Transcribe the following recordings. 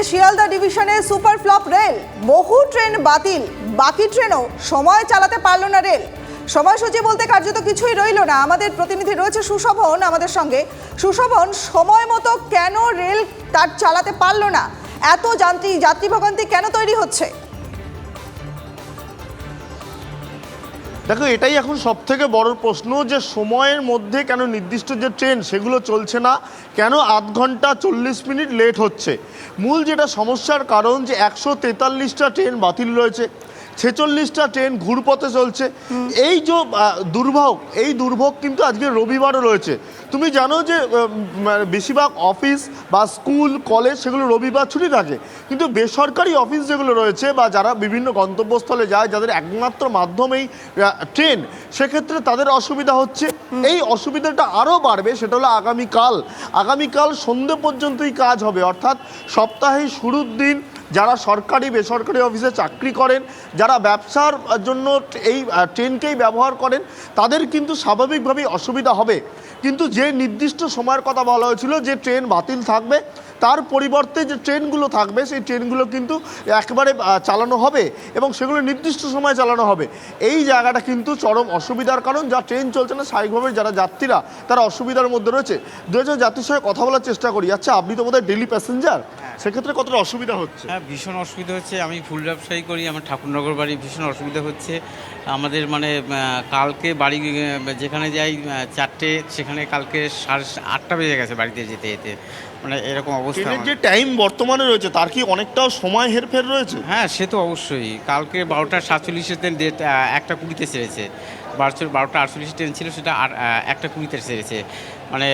এদিকে শিয়ালদা ডিভিশনে super flop rail. বহু ট্রেন বাতিল। বাকি ট্রেনও সময় চালাতে পারল না রেল। সময়সূচি বলতে কার্যত কিছুই রইল না। আমাদের প্রতিনিধি রয়েছে সুশোভন আমাদের সঙ্গে। সুশোভন, সময় মতো কেন রেল তার চালাতে পারল না? এত যান্ত্রিক যাত্রী ভোগান্তি কেন তৈরি হচ্ছে? দেখো, এটাই এখন সব থেকে বড় প্রশ্ন যে সময়ের মধ্যে কেন নির্দিষ্ট যে ট্রেন সেগুলো চলছে না, কেন আধ ঘণ্টা চল্লিশ মিনিট লেট হচ্ছে? মূল যেটা সমস্যার কারণ যে একশো তেতাল্লিশটা ট্রেন বাতিল রয়েছে। ছেচল্লিশটা ট্রেন ঘুরপথে চলছে। এই যে দুর্ভোগ, এই দুর্ভোগ কিন্তু আজকে রবিবারও রয়েছে। তুমি জানো যে বেশিরভাগ অফিস বা স্কুল, কলেজ সেগুলো রবিবার ছুটি থাকে। কিন্তু বেসরকারি অফিস যেগুলো রয়েছে বা যারা বিভিন্ন গন্তব্যস্থলে যায়, যাদের একমাত্র মাধ্যমেই ট্রেন, সেক্ষেত্রে তাদের অসুবিধা হচ্ছে। এই অসুবিধাটা আরও বাড়বে, সেটা হলো আগামীকাল। আগামীকাল সন্ধে পর্যন্তই কাজ হবে। অর্থাৎ সপ্তাহে শুরুর দিন যারা সরকারি, বেসরকারি অফিসে চাকরি করেন, যারা ব্যবসার জন্য এই ট্রেনকেই ব্যবহার করেন, তাদের কিন্তু স্বাভাবিকভাবেই অসুবিধা হবে। কিন্তু যে নির্দিষ্ট সময়ের কথা বলা হয়েছিল যে ট্রেন বাতিল থাকবে, তার পরিবর্তে যে ট্রেনগুলো থাকবে, সেই ট্রেনগুলো কিন্তু একেবারে চালানো হবে এবং সেগুলো নির্দিষ্ট সময় চালানো হবে। এই জায়গাটা কিন্তু চরম অসুবিধার কারণ, যা ট্রেন চলছে না স্বাভাবিকভাবে যারা যাত্রীরা, তারা অসুবিধার মধ্যে রয়েছে। দু একজন যাত্রীর সঙ্গে কথা বলার চেষ্টা করি। আচ্ছা আপনি তো বোধহয় ডেলি প্যাসেঞ্জার সেক্ষেত্রে কতটা অসুবিধা হচ্ছে? হ্যাঁ ভীষণ অসুবিধা হচ্ছে। আমি ফুল ব্যবসায়ী করি আমার ঠাকুরনগর বাড়ি ভীষণ অসুবিধা হচ্ছে। আমাদের মানে কালকে বাড়ি যেখানে যাই চারটে সেখানে কালকে সাড়ে আটটা বেজে গেছে বাড়িতে যেতে যেতে। মানে এরকম অবস্থা যে টাইম বর্তমানে রয়েছে তার কি অনেকটাও সময় হেরফের রয়েছে? হ্যাঁ সে তো অবশ্যই। কালকে বারোটা সাতচল্লিশের ট্রেন ডেট একটা কুড়িতে ছেড়েছে। বারোশো বারোটা আটচল্লিশ ট্রেন ছিল সেটা আর একটা কুড়িতে ছেড়েছে মানে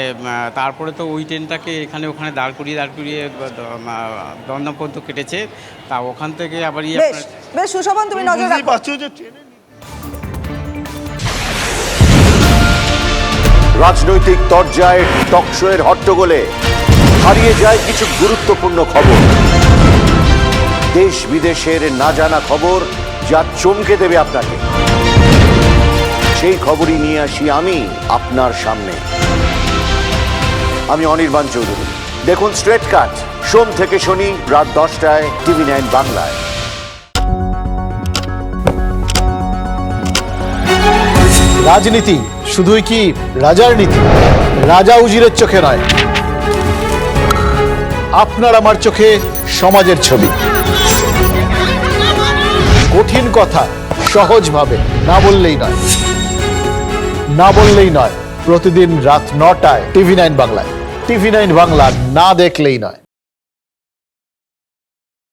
তারপরে তো ওই ট্রেনটাকে এখানে ওখানে দাঁড় করিয়ে দাঁড় করিয়ে দমদম পর্যন্ত কেটেছে। তা ওখান থেকে আবার ইয়ে বেশ সুশোভন তুমি নজর রাখো। যে রাজনৈতিক তরজায় টকশোয়ের হট্টগোলে হারিয়ে যায় কিছু গুরুত্বপূর্ণ খবর। দেশ বিদেশের না জানা খবর যা চমকে দেবে আপনাকে। সেই খবরই নিয়ে আসি আমি আপনার সামনে। আমি অনির্বাণ চৌধুরী। দেখুন স্ট্রেট কাট সোম থেকে শনি রাত দশটায় টিভি নাইন বাংলায়। রাজনীতি, শুধুই কি রাজার নীতি? রাজা উজিরের চোখে নয়। আপনার আমার চোখে সমাজের ছবি। কঠিন কথা, সহজভাবে, না বললেই নয়। না বললেই নয়। প্রতিদিন রাত নটায় টিভি নাইন বাংলায়। টিভি নাইন বাংলা না দেখলেই নয়।